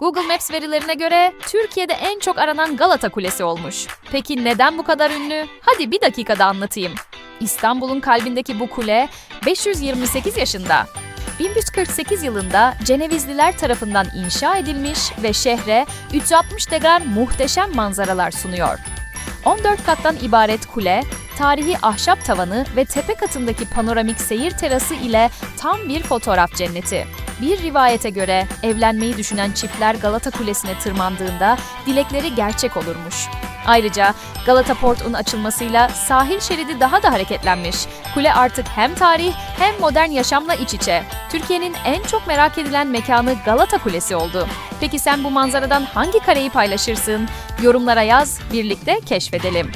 Google Maps verilerine göre Türkiye'de en çok aranan Galata Kulesi olmuş. Peki neden bu kadar ünlü? Hadi bir dakikada anlatayım. İstanbul'un kalbindeki bu kule 528 yaşında. 1148 yılında Cenevizliler tarafından inşa edilmiş ve şehre 360 degar muhteşem manzaralar sunuyor. 14 kattan ibaret kule, tarihi ahşap tavanı ve tepe katındaki panoramik seyir terası ile tam bir fotoğraf cenneti. Bir rivayete göre evlenmeyi düşünen çiftler Galata Kulesi'ne tırmandığında dilekleri gerçek olurmuş. Ayrıca Galata Port'un açılmasıyla sahil şeridi daha da hareketlenmiş. Kule artık hem tarih hem modern yaşamla iç içe. Türkiye'nin en çok merak edilen mekanı Galata Kulesi oldu. Peki sen bu manzaradan hangi kareyi paylaşırsın? Yorumlara yaz, birlikte keşfedelim.